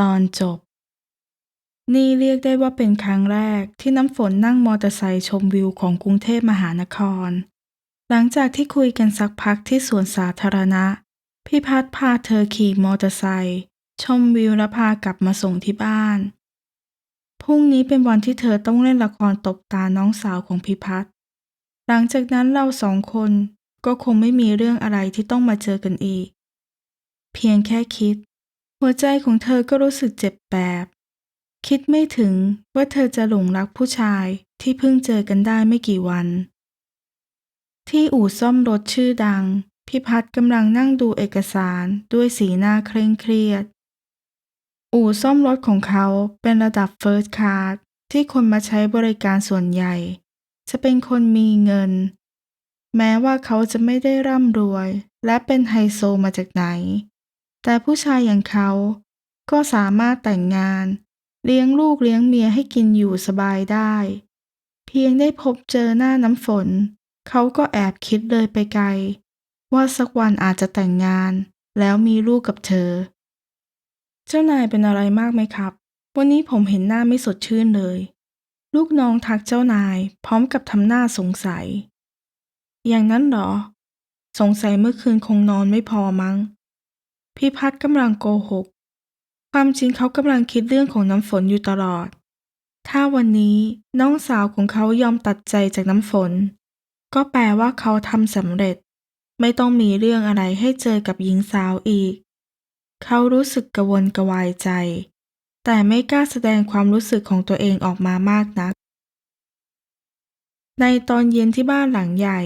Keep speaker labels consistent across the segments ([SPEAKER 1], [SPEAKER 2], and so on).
[SPEAKER 1] ตอนจบ นี่เรียกได้ว่าเป็นครั้งแรกที่น้ำฝนนั่งมอเตอร์ไซค์ชมวิวของกรุงเทพมหานคร หลังจากที่คุยกันสักพักที่สวนสาธารณะ พี่พัดพาเธอขี่มอเตอร์ไซค์ชมวิวและพากลับมาส่งที่บ้าน พรุ่งนี้เป็นวันที่เธอต้องเล่นละครตบตาน้องสาวของพี่พัดหลังจากนั้นเราสองคนก็คงไม่มีเรื่องอะไรที่ต้องมาเจอกันอีก เพียงแค่คิด หัวใจของเธอก็รู้สึกเจ็บแปบ คิดไม่ถึงว่าเธอจะหลงรักผู้ชายที่เพิ่งเจอกันได้ไม่กี่วัน ที่อู่ซ่อมรถชื่อดังพี่พัดกำลังนั่งดูเอกสารด้วยสีหน้าเคร่งเครียด อู่ซ่อมรถของเขาเป็นระดับ First Class ที่คนมาใช้บริการส่วนใหญ่ จะเป็นคนมีเงิน แม้ว่าเขาจะไม่ได้ร่ำรวย และเป็นไฮโซมาจากไหน แต่ผู้ชายอย่างเขา ก็สามารถแต่งงาน เลี้ยงลูกเลี้ยงเมียให้กินอยู่สบายได้ เพียงได้พบเจอหน้าน้ำฝน เขาก็แอบคิดเลยไปไกล ว่าสักวันอาจจะแต่งงาน แล้วมีลูกกับเธอ เจ้านายเป็นอะไรมากไหมครับ วันนี้ผมเห็นหน้าไม่สดชื่นเลย ลูกน้องทักเจ้านาย พร้อมกับทำหน้าสงสัย อย่างนั้นเหรอ สงสัยเมื่อคืนคงนอนไม่พอมั้ง พี่พัดกำลังโกหก ความจริงเขากำลังคิดเรื่องของน้ำฝนอยู่ตลอด ถ้าวันนี้น้องสาวของเขายอมตัดใจจากน้ำฝน ก็แปลว่าเขาทำสำเร็จ ไม่ต้องมีเรื่องอะไรให้เจอกับหญิงสาวอีก เขารู้สึกกระวนกระวายใจ แต่ไม่กล้าแสดงความรู้สึกของตัวเองออกมามากนัก ในตอนเย็นที่บ้านหลังใหญ่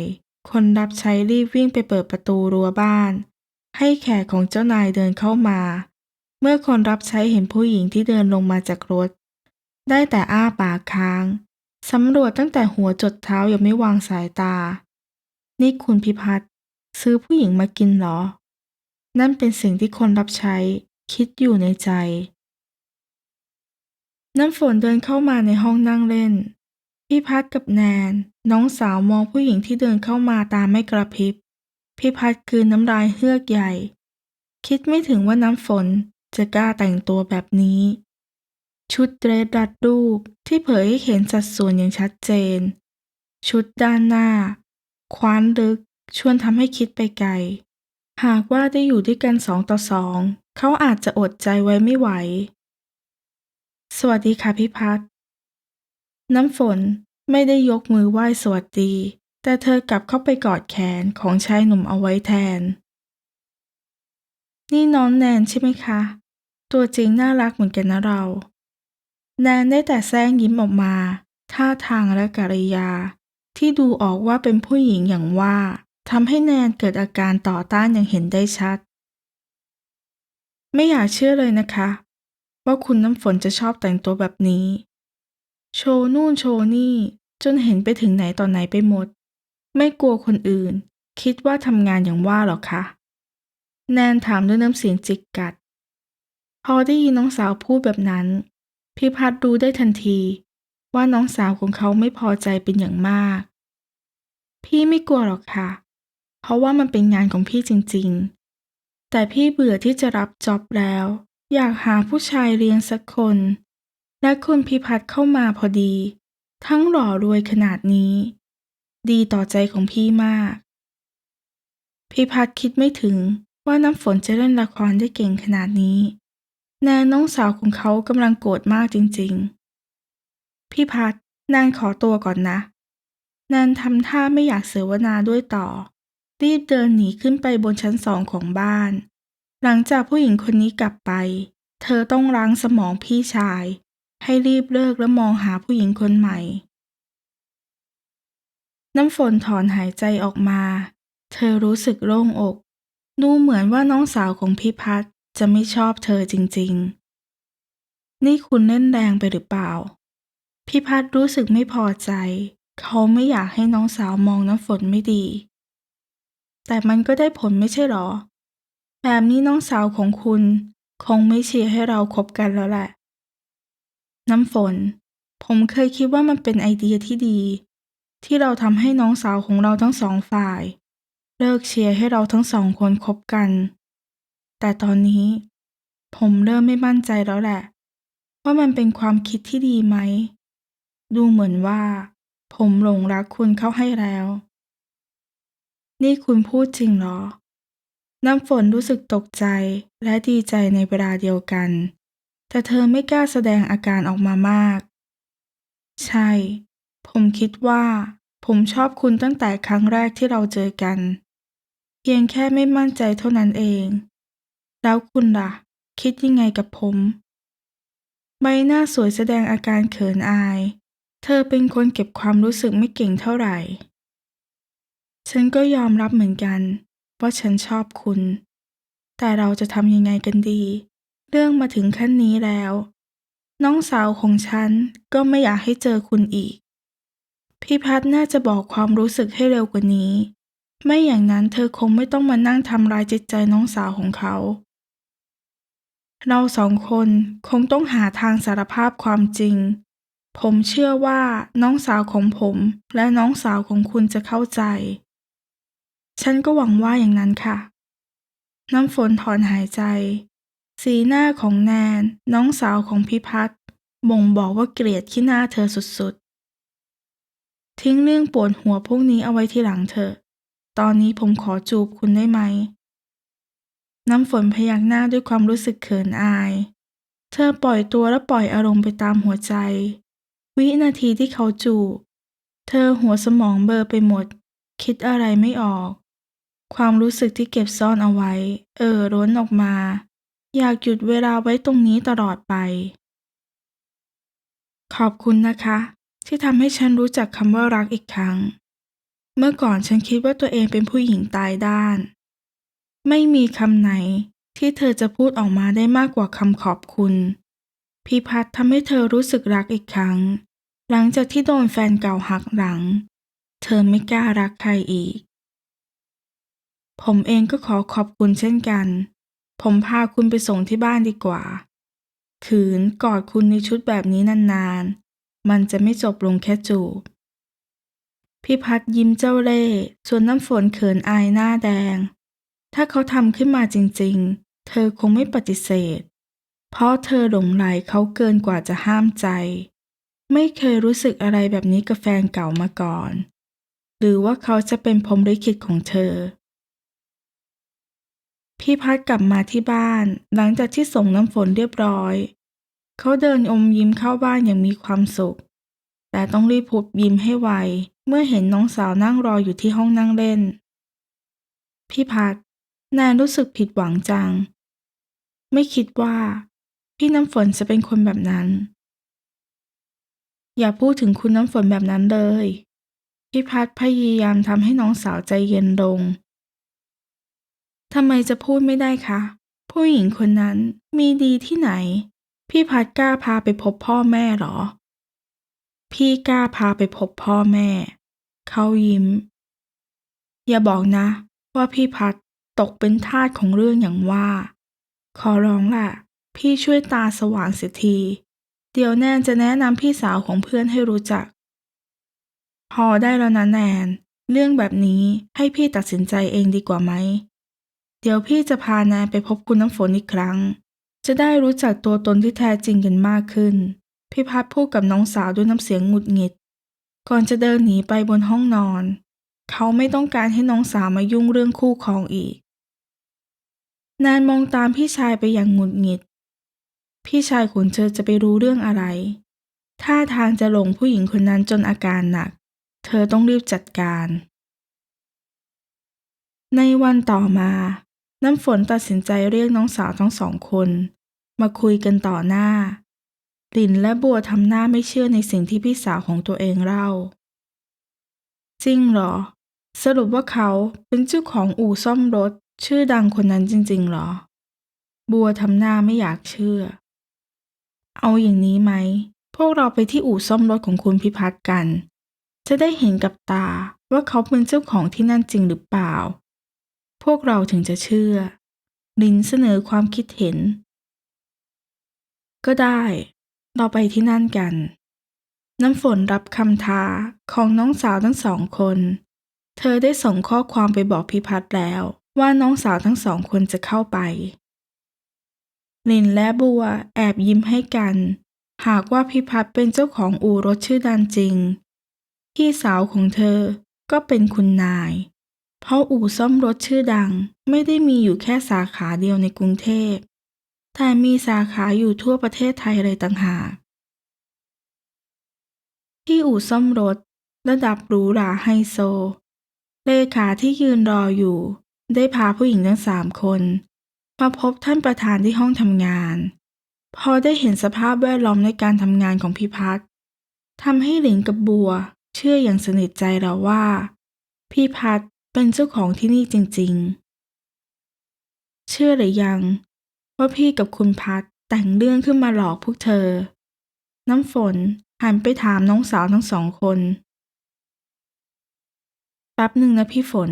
[SPEAKER 1] คนรับใช้รีบวิ่งไปเปิดประตูรั้วบ้าน ให้แขกของเจ้านายเดินเข้ามา เมื่อคนรับใช้เห็นผู้หญิงที่เดินลงมาจากรถ ได้แต่อ้าปากค้าง สำรวจตั้งแต่หัวจดเท้ายังไม่วางสายตา นี่คุณพิพัฒน์ซื้อผู้หญิงมากินเหรอ นั่นเป็นสิ่งที่คนรับใช้คิดอยู่ในใจ น้ำฝนเดินเข้ามาในห้องนั่งเล่น พี่พัดกับแนน น้องสาวมองผู้หญิงที่เดินเข้ามาตามไม่กระพริบ พี่พัดคืนน้ำลายเฮือกใหญ่ คิดไม่ถึงว่าน้ำฝนจะกล้าแต่งตัวแบบนี้ ชุดเดรสรัดรูปที่เผยให้เห็นสัดส่วนอย่างชัดเจน ชุดด้านหน้า คว้านลึกชวนทำให้คิดไปไกล หากว่าได้อยู่ด้วยกันสองต่อสองเขาอาจจะอดใจไว้ไม่ไหว สวัสดีค่ะพี่พัดน้ำฝนไม่ได้ยกมือไหว้สวัสดี แต่เธอกลับเข้าไปกอดแขนของชายหนุ่มเอาไว้แทน นี่น้องแนนใช่ไหมคะ ตัวจริงน่ารักเหมือนกันนะเรา แนนได้แต่แซงยิ้มออกมา ท่าทางและกริยา ที่ดูออกว่าเป็นผู้หญิงอย่างว่าทำให้แนนเกิดอาการต่อต้านอย่างเห็นได้ชัด ไม่อยากเชื่อเลยนะคะ ว่าคุณน้ำฝนจะชอบแต่งตัวแบบนี้ โชว์นู่นโชว์นี่จนเห็นไปถึงไหนตอนไหนไปหมด ไม่กลัวคนอื่น คิดว่าทำงานอย่างว่าหรอคะ แนนถามด้วยน้ำเสียงจิกกัด พอได้ยินน้องสาวพูดแบบนั้นพี่พัดรู้ได้ทันที ว่าน้องสาวของเขาไม่พอใจเป็นอย่างมาก พี่ไม่กลัวหรอกค่ะ เพราะว่ามันเป็นงานของพี่จริงๆ แต่พี่เบื่อที่จะรับจ็อบแล้ว อยากหาผู้ชายเลี้ยงสักคน และคุณพิพัฒน์เข้ามาพอดี ทั้งหล่อรวยขนาดนี้ ดีต่อใจของพี่มากพิพัฒน์คิดไม่ถึงว่าน้ำฝนจะเล่นละครได้เก่งขนาดนี้ แนนน้องสาวของเขากำลังโกรธมากจริงๆ พี่พัฒน์นานขอตัวก่อนนะ แนนทำท่าไม่อยากเสวนาด้วยต่อ รีบเดินหนีขึ้นไปบนชั้นสองของบ้าน หลังจากผู้หญิงคนนี้กลับไป เธอต้องล้างสมองพี่ชาย ให้รีบเลิกและมองหาผู้หญิงคนใหม่ น้ำฝนถอนหายใจออกมา เธอรู้สึกโล่งอก ดูเหมือนว่าน้องสาวของพี่พัดจะไม่ชอบเธอจริง ๆ นี่คุณเล่นแรงไปหรือเปล่า พี่พัดรู้สึกไม่พอใจ เขาไม่อยากให้น้องสาวมองน้ำฝนไม่ดี แต่มันก็ได้ผลไม่ใช่หรอ แบบนี้น้องสาวของคุณคงไม่เชียร์ให้เราคบกันแล้วแหละ น้ำฝน ผมเคยคิดว่ามันเป็นไอเดียที่ดี ที่เราทำให้น้องสาวของเราทั้งสองฝ่าย เลิกเชียร์ให้เราทั้งสองคนคบกัน แต่ตอนนี้ ผมเริ่มไม่มั่นใจแล้วแหละ ว่ามันเป็นความคิดที่ดีไหม ดูเหมือนว่า ผมหลงรักคุณเข้าให้แล้ว นี่คุณพูดจริงเหรอ น้ำฝนรู้สึกตกใจและดีใจในเวลาเดียวกัน แต่เธอไม่กล้าแสดงอาการออกมามาก ใช่ ผมคิดว่า ผมชอบคุณตั้งแต่ครั้งแรกที่เราเจอกัน เพียงแค่ไม่มั่นใจเท่านั้นเอง แล้วคุณล่ะ คิดยังไงกับผม ใบหน้าสวยแสดงอาการเขินอาย เธอเป็นคนเก็บความรู้สึกไม่เก่งเท่าไหร่ ฉันก็ยอมรับเหมือนกัน ว่าฉันชอบคุณ แต่เราจะทำยังไงกันดี เรื่องมาถึงขั้นนี้แล้ว น้องสาวของฉันก็ไม่อยากให้เจอคุณอีก พี่พัฒน่าจะบอกความรู้สึกให้เร็วกว่านี้ ไม่อย่างนั้นเธอคงไม่ต้องมานั่งทำร้ายจิตใจน้องสาวของเขา เราสองคนคงต้องหาทางสารภาพความจริง ผมเชื่อว่าน้องสาวของผมและน้องสาวของคุณจะเข้าใจ ฉันก็หวังว่าอย่างนั้นค่ะ น้ำฝนถอนหายใจ สีหน้าของแนนน้องสาวของพิพัฒน์บ่งบอกว่าเกลียดขี้หน้าเธอสุดๆ ทิ้งเรื่องปวดหัวพวกนี้เอาไว้ที่หลังเถอะ ตอนนี้ผมขอจูบคุณได้ไหม น้ำฝนพยักหน้าด้วยความรู้สึกเขินอาย เธอปล่อยตัวและปล่อยอารมณ์ไปตามหัวใจ วินาทีที่เขาจูบ เธอหัวสมองเบลอไปหมด คิดอะไรไม่ออก ความรู้สึกที่เก็บซ่อนเอาไว้ เอ่อร้นออกมา อยากหยุดเวลาไว้ตรงนี้ตลอดไป ขอบคุณนะคะ ที่ทำให้ฉันรู้จักคำว่ารักอีกครั้ง เมื่อก่อนฉันคิดว่าตัวเองเป็นผู้หญิงตายด้าน ไม่มีคำไหนที่เธอจะพูดออกมาได้มากกว่าคำขอบคุณ พิพัฒน์ทำให้เธอรู้สึกรักอีกครั้ง หลังจากที่โดนแฟนเก่าหักหลัง เธอไม่กล้ารักใครอีก ผมเองก็ขอขอบคุณเช่นกัน ผมพาคุณไปส่งที่บ้านดีกว่าขืนกอดคุณในชุดแบบนี้นานๆ มันจะไม่จบลงแค่จูบ พี่พัดยิ้มเจ้าเล่ห์ส่วนน้ำฝนเขินอายหน้าแดง ถ้าเขาทำขึ้นมาจริงๆ เธอคงไม่ปฏิเสธ เพราะเธอหลงไหลเขาเกินกว่าจะห้ามใจ ไม่เคยรู้สึกอะไรแบบนี้กับแฟนเก่ามาก่อน หรือว่าเขาจะเป็นพรมลิขิตของเธอ พี่พัดกลับมาที่บ้าน หลังจากที่ส่งน้ำฝนเรียบร้อย เขาเดินอมยิ้มเข้าบ้านอย่างมีความสุข แต่ต้องรีบพุบยิ้มให้ไว เมื่อเห็นน้องสาวนั่งรออยู่ที่ห้องนั่งเล่น พี่พัดแนนรู้สึกผิดหวังจัง ไม่คิดว่า พี่น้ำฝนจะเป็นคนแบบนั้น อย่าพูดถึงคุณน้ำฝนแบบนั้นเลย พี่พัดพยายามทำให้น้องสาวใจเย็นลงทำไมจะพูดไม่ได้คะ ผู้หญิงคนนั้นมีดีที่ไหน พี่พัดกล้าพาไปพบพ่อแม่เหรอ พี่กล้าพาไปพบพ่อแม่ เขายิ้ม อย่าบอกนะ ว่าพี่พัดตกเป็นทาสของเรื่องอย่างว่า ขอร้องล่ะ พี่ช่วยตาสว่างเสียที เดี๋ยวแนนจะแนะนำพี่สาวของเพื่อนให้รู้จัก พอได้แล้วนะแนน เรื่องแบบนี้ให้พี่ตัดสินใจเองดีกว่าไหม เดี๋ยวพี่จะพาแนนไปพบคุณน้ำฝนอีกครั้ง จะได้รู้จักตัวตนที่แท้จริงกันมากขึ้นพี่พัดพูดกับน้องสาวด้วยน้ำเสียงหงุดหงิด ก่อนจะเดินหนีไปบนห้องนอน เขาไม่ต้องการให้น้องสาวมายุ่งเรื่องคู่ครองอีกแนนมองตามพี่ชายไปอย่างหงุดหงิด พี่ชายขุนเธอจะไปรู้เรื่องอะไร ท่าทางจะหลงผู้หญิงคนนั้นจนอาการหนัก เธอต้องรีบจัดการ ในวันต่อมา น้ำฝนตัดสินใจเรียกน้องสาวทั้งสองคน มาคุยกันต่อหน้า หลินและบัวทำหน้าไม่เชื่อในสิ่งที่พี่สาวของตัวเองเล่า จริงเหรอ สรุปว่าเขาเป็นเจ้าของอู่ซ่อมรถ ชื่อดังคนนั้นจริง ๆ เหรอ บัวทำหน้าไม่อยากเชื่อ เอาอย่างนี้ไหม พวกเราไปที่อู่ซ่อมรถของคุณพิพัฒน์กัน จะได้เห็นกับตาว่าเขาเป็นเจ้าของที่นั่นจริงหรือเปล่า พวกเราถึงจะเชื่อ ลินเสนอความคิดเห็น ก็ได้ เราไปที่นั่นกัน น้ำฝนรับคำท้าของน้องสาวทั้งสองคน เธอได้ส่งข้อความไปบอกพิพัฒน์แล้ว ว่าน้องสาวทั้งสองคนจะเข้าไป ลินและบัวแอบยิ้มให้กัน หากว่าพิพัฒน์เป็นเจ้าของอู่รถชื่อดังจริง พี่สาวของเธอก็เป็นคุณนาย เพราะอู่ซ่อมรถชื่อดังไม่ได้มีอยู่แค่สาขาเดียวในกรุงเทพ แต่มีสาขาอยู่ทั่วประเทศไทยเลยต่างหากที่อู่ซ่อมรถ ระดับหรูหราไฮโซ เลขาที่ยืนรออยู่ ได้พาผู้หญิงทั้งสามคน มาพบท่านประธานที่ห้องทำงาน พอได้เห็นสภาพแวดล้อมในการทำงานของพิพัฒน์ทำให้หลินกับบัว เชื่ออย่างสนิทใจแล้วว่า พี่พัฒ เป็นเจ้าของที่นี่จริงๆ เชื่อหรือยังว่าพี่กับคุณพัฒน์แต่งเรื่องขึ้นมาหลอกพวกเธอ น้ำฝนหันไปถามน้องสาวทั้งสองคน แป๊บหนึ่งนะพี่ฝน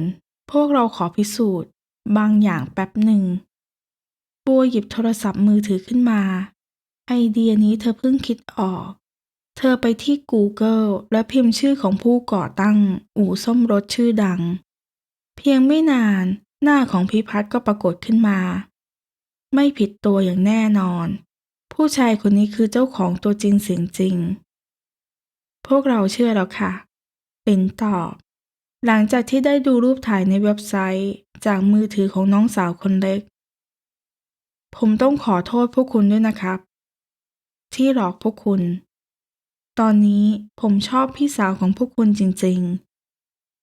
[SPEAKER 1] พวกเราขอพิสูจน์ บางอย่างแป๊บหนึ่ง บัวหยิบโทรศัพท์มือถือขึ้นมา ไอเดียนี้เธอเพิ่งคิดออก เธอไปที่ Google และพิมพ์ชื่อของผู้ก่อตั้ง อู่ซ่อมรถชื่อดัง เพียงไม่นานหน้าของพิพัฒน์ก็ปรากฏขึ้นมา ไม่ผิดตัวอย่างแน่นอน ผู้ชายคนนี้คือเจ้าของตัวจริงเสียงจริง พวกเราเชื่อแล้วค่ะลินตอบ หลังจากที่ได้ดูรูปถ่ายในเว็บไซต์จากมือถือของน้องสาวคนเล็ก ผมต้องขอโทษพวกคุณด้วยนะครับ ที่หลอกพวกคุณ ตอนนี้ผมชอบพี่สาวของพวกคุณจริงๆ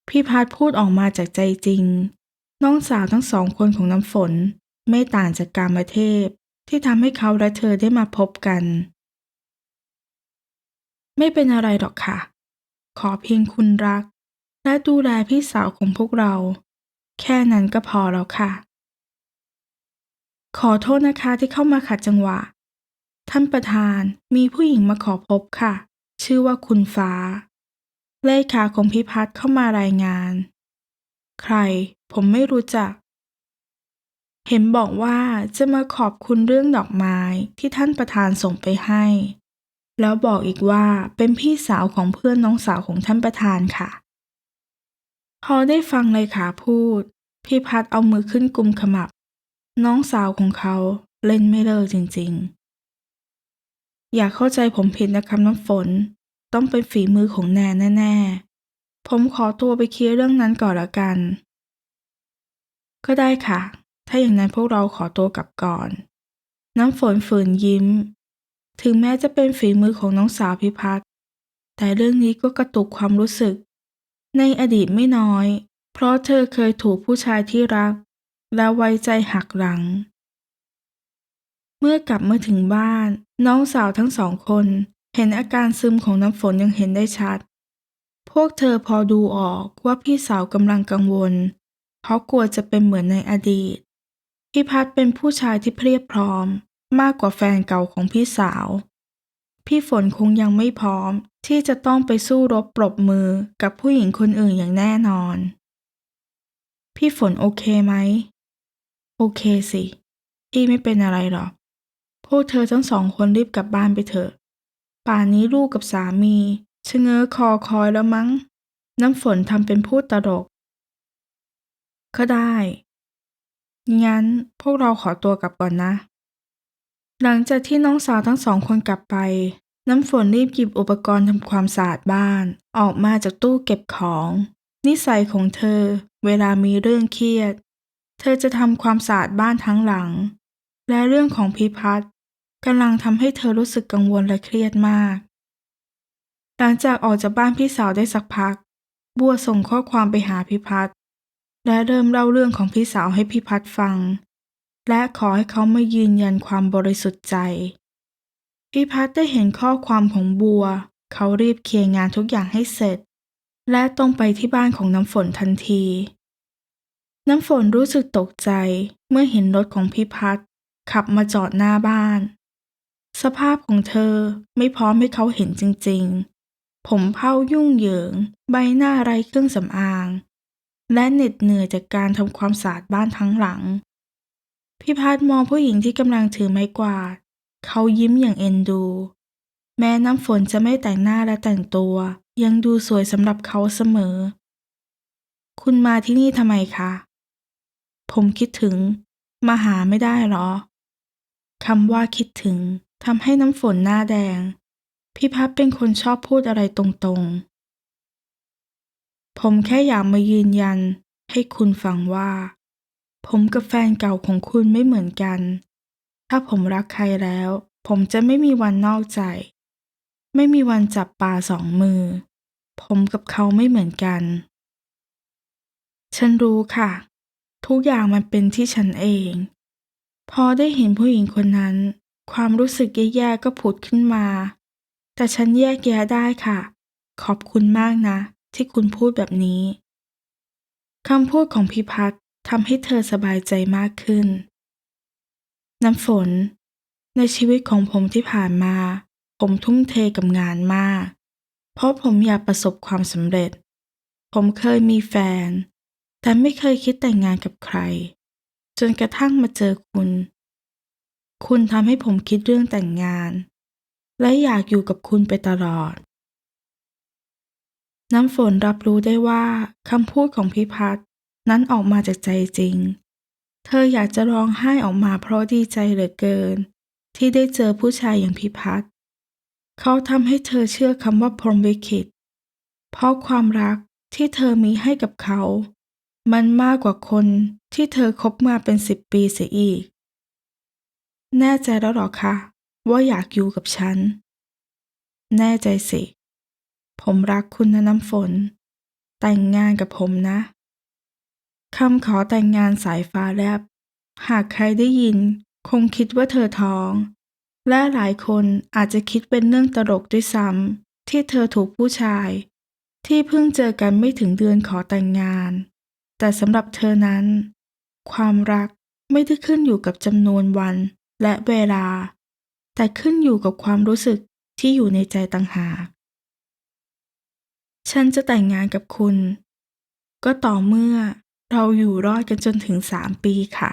[SPEAKER 1] พี่พัดพูดออกมาจากใจจริง น้องสาวทั้งสองคนของน้ำฝน ไม่ต่างจากกามเทพ ที่ทำให้เขาและเธอได้มาพบกัน ไม่เป็นอะไรหรอกค่ะ ขอเพียงคุณรัก และดูแลพี่สาวของพวกเรา แค่นั้นก็พอแล้วค่ะ ขอโทษนะคะที่เข้ามาขัดจังหวะ ท่านประธานมีผู้หญิงมาขอพบค่ะ ชื่อว่าคุณฟ้า เลขาของพิพัฒน์เข้ามารายงาน ใคร ผมไม่รู้จัก เห็นบอกว่าจะมาขอบคุณเรื่องดอกไม้ที่ท่านประธานส่งไปให้ แล้วบอกอีกว่าเป็นพี่สาวของเพื่อนน้องสาวของท่านประธานค่ะ พอได้ฟังเลขาพูด พี่พัดเอามือขึ้นกุมขมับ น้องสาวของเขาเล่นไม่เลิกจริงๆ อย่าเข้าใจผมผิดนะครับน้ำฝน ต้องเป็นฝีมือของแนนแน่ๆ ผมขอตัวไปเคลียร์เรื่องนั้นก่อนละกัน ก็ได้ค่ะ ถ้าอย่างนั้นพวกเราขอตัวกลับก่อน น้ำฝนฝืนยิ้ม ถึงแม้จะเป็นฝีมือของน้องสาวพิพัฒน์แต่เรื่องนี้ก็กระตุกความรู้สึก ในอดีตไม่น้อย เพราะเธอเคยถูกผู้ชายที่รัก และไว้ใจหักหลัง เมื่อกลับมาถึงบ้าน น้องสาวทั้งสองคน เห็นอาการซึมของน้ำฝนยังเห็นได้ชัด พวกเธอพอดูออกว่าพี่สาวกำลังกังวล เพราะกลัวจะเป็นเหมือนในอดีต พี่พัดเป็นผู้ชายที่เพรียบพร้อม มากกว่าแฟนเก่าของพี่สาว พี่ฝนคงยังไม่พร้อม ที่จะต้องไปสู้รบปรบมือกับผู้หญิงคนอื่นอย่างแน่นอน พี่ฝนโอเคไหม โอเคสิพี่ไม่เป็นอะไรหรอก พวกเธอทั้งสองคนรีบกลับบ้านไปเถอะ ป่านนี้ลูกกับสามีชะเง้อคอคอยแล้วมั้ง น้ำฝนทำเป็นพูดตลก ก็ได้ งั้นพวกเราขอตัวกลับก่อนนะ หลังจากที่น้องสาวทั้งสองคนกลับไป น้ำฝนรีบหยิบอุปกรณ์ทำความสะอาดบ้าน ออกมาจากตู้เก็บของ นิสัยของเธอ เวลามีเรื่องเครียด เธอจะทำความสะอาดบ้านทั้งหลัง และเรื่องของพิพัฒน์ กำลังทำให้เธอรู้สึกกังวลและเครียดมาก หลังจากออกจากบ้านพี่สาวได้สักพัก บัวส่งข้อความไปหาพิพัฒน์และเริ่มเล่าเรื่องของพี่สาวให้พิพัฒน์ฟัง และขอให้เขามายืนยันความบริสุทธิ์ใจพี่พัฒน์ได้เห็นข้อความของบัว เขารีบเคลียร์งานทุกอย่างให้เสร็จ และตรงไปที่บ้านของน้ำฝนทันที น้ำฝนรู้สึกตกใจเมื่อเห็นรถของพี่พัฒน์ขับมาจอดหน้าบ้าน สภาพของเธอไม่พร้อมให้เขาเห็นจริงๆ ผมเผ้ายุ่งเหยิง ใบหน้าไร้เครื่องสำอาง และเหน็ดเหนื่อยจากการทำความสะอาดบ้านทั้งหลัง พี่พัฒน์มองผู้หญิงที่กำลังถือไม้กวาด เขายิ้มอย่างเอ็นดู แม้น้ำฝนจะไม่แต่งหน้าและแต่งตัว ยังดูสวยสำหรับเขาเสมอ คุณมาที่นี่ทำไมคะ ผมคิดถึง มาหาไม่ได้หรอคำว่าคิดถึง ทำให้น้ำฝนหน้าแดง พี่พัดเป็นคนชอบพูดอะไรตรงๆ ผมแค่อยากมายืนยัน ให้คุณฟังว่า ผมกับแฟนเก่าของคุณไม่เหมือนกัน ถ้าผมรักใครแล้ว ผมจะไม่มีวันนอกใจ ไม่มีวันจับปลาสองมือ ผมกับเขาไม่เหมือนกัน ฉันรู้ค่ะ ทุกอย่างมันเป็นที่ฉันเอง พอได้เห็นผู้หญิงคนนั้น ความรู้สึกแย่ๆก็ผุดขึ้นมา แต่ฉันแยกแยะได้ค่ะ ขอบคุณมากนะ ที่คุณพูดแบบนี้คำพูดของพิพัฒน์ทำให้เธอสบายใจมากขึ้น น้ำฝน ในชีวิตของผมที่ผ่านมา ผมทุ่มเทกับงานมาก เพราะผมอยากประสบความสำเร็จ ผมเคยมีแฟน แต่ไม่เคยคิดแต่งงานกับใคร จนกระทั่งมาเจอคุณ คุณทำให้ผมคิดเรื่องแต่งงาน และอยากอยู่กับคุณไปตลอด น้ำฝนรับรู้ได้ว่าคำพูดของพิพัฒน์นั้นออกมาจากใจจริง เธออยากจะร้องไห้ออกมาเพราะดีใจเหลือเกิน ที่ได้เจอผู้ชายอย่างพิพัฒน์เขาทำให้เธอเชื่อคำว่าพรหมลิขิตเพราะความรักที่เธอมีให้กับเขา มันมากกว่าคนที่เธอคบมาเป็นสิบปีเสียอีก แน่ใจแล้วหรอคะว่าอยากอยู่กับฉัน แน่ใจสิ ผมรักคุณนะน้ำฝน แต่งงานกับผมนะคำขอแต่งงานสายฟ้าแลบ หากใครได้ยิน คงคิดว่าเธอท้อง และหลายคนอาจจะคิดเป็นเรื่องตลกด้วยซ้ำที่เธอถูกผู้ชาย ที่เพิ่งเจอกันไม่ถึงเดือนขอแต่งงาน แต่สำหรับเธอนั้น ความรักไม่ได้ขึ้นอยู่กับจำนวนวัน และเวลา แต่ขึ้นอยู่กับความรู้สึกที่อยู่ในใจต่างหาก ฉันจะแต่งงานกับคุณ ก็ต่อเมื่อเราอยู่รอดกันจนถึงสามปีค่ะ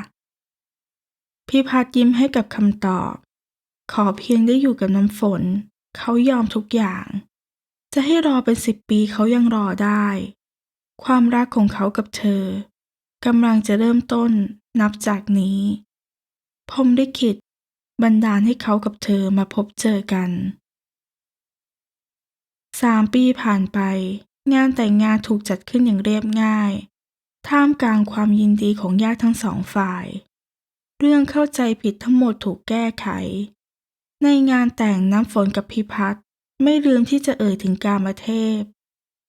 [SPEAKER 1] พี่พัดยิ้มให้กับคำตอบ ขอเพียงได้อยู่กับน้ำฝน เขายอมทุกอย่าง จะให้รอเป็นสิบปีเขายังรอได้ ความรักของเขากับเธอกำลังจะเริ่มต้นนับจากนี้ พรมลิขิตบันดาลให้เขากับเธอมาพบเจอกันสามปีผ่านไป งานแต่งงานถูกจัดขึ้นอย่างเรียบง่าย ท่ามกลางความยินดีของญาติทั้งสองฝ่าย เรื่องเข้าใจผิดทั้งหมดถูกแก้ไข ในงานแต่งน้ำฝนกับพิพัฒน์ไม่ลืมที่จะเอ่ยถึงกามเทพ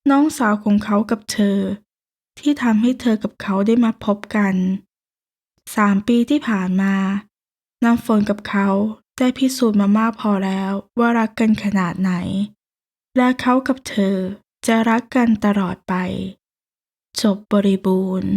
[SPEAKER 1] น้องสาวของเขากับเธอ ที่ทำให้เธอกับเขาได้มาพบกัน สามปีที่ผ่านมา น้ำฝนกับเขาได้พิสูจน์มามากพอแล้วว่ารักกันขนาดไหน และเขากับเธอจะรักกันตลอดไป จบบริบูรณ์